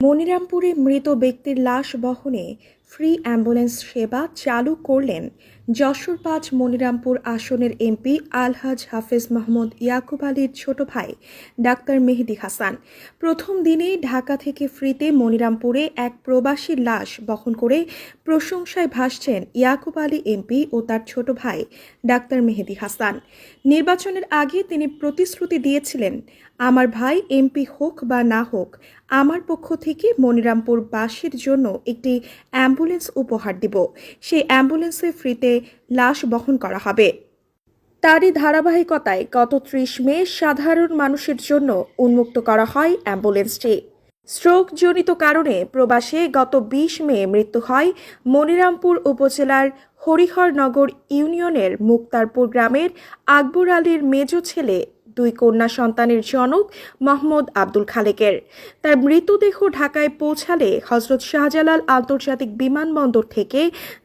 মনিরামপুরে মৃত ব্যক্তির লাশ বহনে ফ্রি অ্যাম্বুলেন্স সেবা চালু করলেন যশোর পাঁচ মনিরামপুর আসনের এমপি আলহাজ হাফেজ মাহমুদ ইয়াকুব আলীর ছোট ভাই ডাক্তার মেহেদি হাসান। প্রথম দিনেই ঢাকা থেকে ফ্রিতে মনিরামপুরে এক প্রবাসীর লাশ বহন করে প্রশংসায় ভাসছেন ইয়াকুব আলী এমপি ও তার ছোট ভাই ডাক্তার মেহেদি হাসান। নির্বাচনের আগে তিনি প্রতিশ্রুতি দিয়েছিলেন, আমার ভাই এমপি হোক বা না হোক, আমার পক্ষ থেকে মনিরামপুরবাসীর জন্য একটি অ্যাম্বুলেন্স উপহার দিব। সেই অ্যাম্বুলেন্সে ফ্রিতে লাশ বহন করা হবে। তারই ধারাবাহিকতায় গত ত্রিশ মে সাধারণ মানুষের জন্য উন্মুক্ত করা হয় অ্যাম্বুলেন্সটি। স্ট্রোকজনিত কারণে প্রবাসে গত বিশ মে মৃত্যু হয় মনিরামপুর উপজেলার হরিহরনগর ইউনিয়নের মুক্তারপুর গ্রামের আকবর আলীর মেজ ছেলে দুই কন্যা সন্তানের জনক মোহাম্মদ আব্দুল খালেকের। তার মৃতদেহ ঢাকায় পৌঁছালে হজরত শাহজালাল আন্তর্জাতিক বিমানবন্দর থেকে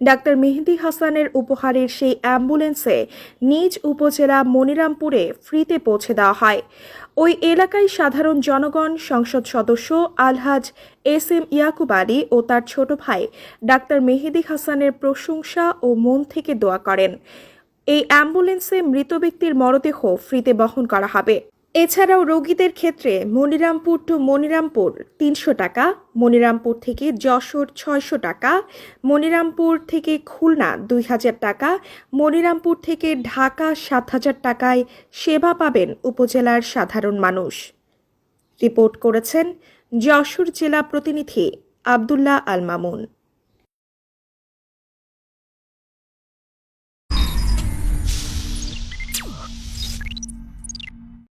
ডাক্তার মেহেদি হাসানের উপহারের সেই অ্যাম্বুলেন্সে নিজ উপজেলা মনিরামপুরে ফ্রিতে পৌঁছে দেওয়া হয়। ওই এলাকায় সাধারণ জনগণ, সংসদ সদস্য আলহাজ এস এম ইয়াকুব আলী ও তার ছোট ভাই ডাক্তার মেহেদি হাসানের প্রশংসা ও মন থেকে দোয়া করেন। এই অ্যাম্বুলেন্সে মৃত ব্যক্তির মরদেহ ফ্রিতে বহন করা হবে। এছাড়াও রোগীদের ক্ষেত্রে মনিরামপুর টু মনিরামপুর তিনশো টাকা, মনিরামপুর থেকে যশোর ছয়শো টাকা, মনিরামপুর থেকে খুলনা দুই হাজার টাকা, মনিরামপুর থেকে ঢাকা সাত হাজার টাকায় সেবা পাবেন উপজেলার সাধারণ মানুষ। রিপোর্ট করেছেন যশোর জেলা প্রতিনিধি আবদুল্লাহ আল মামুন।